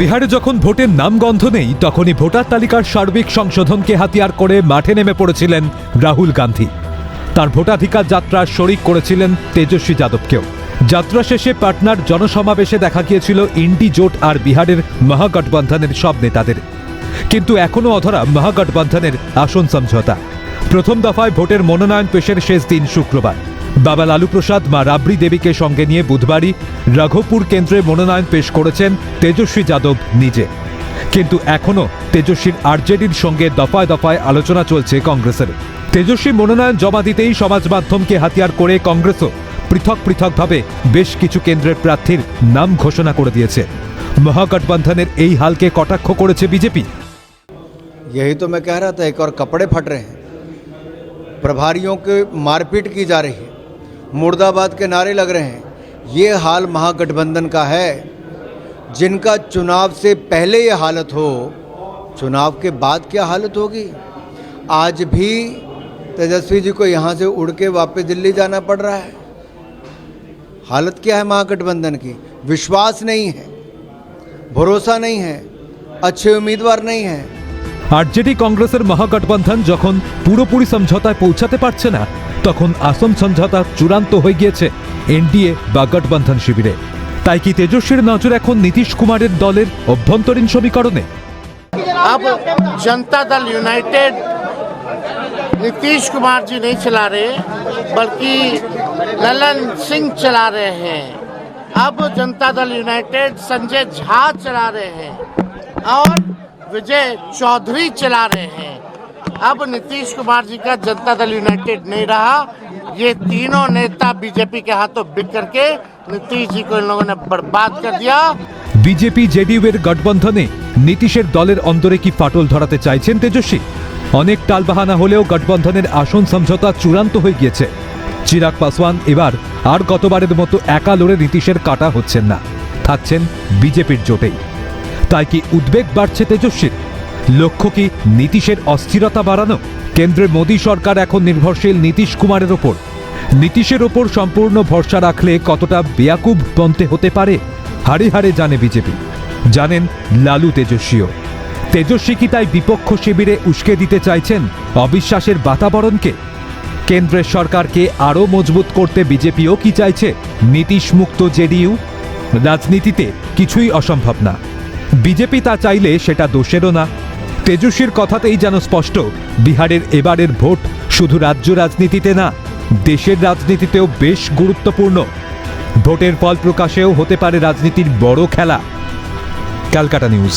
বিহারে যখন ভোটের নামগন্ধ নেই, তখনই ভোটার তালিকার সার্বিক সংশোধনকে হাতিয়ার করে মাঠে নেমে পড়েছিলেন রাহুল গান্ধী। তার ভোটাধিকার যাত্রার শরিক করেছিলেন তেজস্বী যাদবকেও। যাত্রা শেষে পাটনার জনসমাবেশে দেখা গিয়েছিল ইন্ডি জোট আর বিহারের মহাগঠবন্ধনের সব নেতাদের। কিন্তু এখনও অধরা মহাগঠবন্ধনের আসন সমঝোতা। প্রথম দফায় ভোটের মনোনয়ন পেশের শেষ দিন শুক্রবার। বাবা লালু প্রসাদ মা রাবড়ি দেবীকে সঙ্গে নিয়ে বুধবারই রাঘবপুর কেন্দ্রে মনোনয়ন পেশ করেছেন তেজস্বী যাদব নিজে কিন্তু এখনও তেজস্বীর আরজেডির সঙ্গে দফায় দফায় আলোচনা চলছে কংগ্রেসের তেজস্বী মনোনয়ন জমা দিতেই সমাজ মাধ্যমকে হাতিয়ার করে কংগ্রেসও পৃথক পৃথকভাবে বেশ কিছু কেন্দ্রের প্রার্থীর নাম ঘোষণা করে দিয়েছে মহাগঠবন্ধনের এই হালকে কটাক্ষ করেছে বিজেপি यही तो मैं कह रहा था एक और कपड़े फट रहे हैं प्रभारियों के मारपीट की जा रही है मुर्दाबाद के नारे लग रहे हैं ये हाल महागठबंधन का है जिनका चुनाव से पहले ये हालत हो चुनाव के बाद क्या हालत होगी आज भी तेजस्वी जी को यहाँ से उड़ के वापस दिल्ली जाना पड़ रहा है हालत क्या है महागठबंधन की विश्वास नहीं है भरोसा नहीं है अच्छे उम्मीदवार नहीं हैं আরজেডি কংগ্রেসের মহাগঠবন্ধন যখন পুরোপুরি সমঝোতায় পৌঁছাতে পারছে না তখন আসন সমঝোতা চূড়ান্ত হয়ে গিয়েছে এনডিএ বা গঠবন্ধন শিবিরে তাই কি তেজস্বীর নজর এখন নীতিশ কুমারের দলের অভ্যন্তরীণ সমীকরণে अब जनता दल यूनाइटेड नीतीश कुमार जी नहीं चला रहे बल्कि ललन सिंह चला रहे हैं अब जनता दल यूनाइटेड संजय झा चला रहे हैं और विजय चौधरी चला रहे हैं अब नीतीश कुमार जी का जनता दल यूनाइटेड नहीं रहा ये तीनों नेता बीजेपी के हाथों बिक करके नीतीश जी को इन लोगों ने बर्बाद कर दिया বিজেপি জেডিইউ এর গঠবন্ধনে নীতিশের দলের অন্তরে কি ফাটল ধরাতে চাইছেন তেজস্বী অনেক টালবাহানা হলেও গঠবন্ধনের আসন সমঝোতা চূড়ান্ত হয়ে গিয়েছে চিরাগ পাসওয়ান এবার আর গতবারের মতো একা লড়ে নীতিশের কাটা হচ্ছেন না থাকছেন বিজেপির জোটেই তাই কি উদ্বেগ বাড়ছে তেজস্বীর লক্ষ্য কি নীতিশের অস্থিরতা বাড়ানো? কেন্দ্রে মোদী সরকার এখন নির্ভরশীল নীতিশ কুমারের ওপর। নীতিশের ওপর সম্পূর্ণ ভরসা রাখলে কতটা বেয়াকুব পন্থে হতে পারে? হাড়ে হাড়ে জানে বিজেপি। জানেন লালু তেজস্বীও। তেজস্বী কি তাই বিপক্ষ শিবিরে উস্কে দিতে চাইছেন অবিশ্বাসের বাতাবরণকে? কেন্দ্রের সরকারকে আরও মজবুত করতে বিজেপিও কি চাইছে নীতিশ মুক্ত জেডিইউ? রাজনীতিতে কিছুই অসম্ভব না। বিজেপি তা চাইলে সেটা দোষেরও না। তেজস্বীর কথাতেই যেন স্পষ্ট, বিহারের এবারের ভোট শুধু রাজ্য রাজনীতিতে না, দেশের রাজনীতিতেও বেশ গুরুত্বপূর্ণ। ভোটের ফল প্রকাশেও হতে পারে রাজনীতির বড় খেলা। Calcutta news.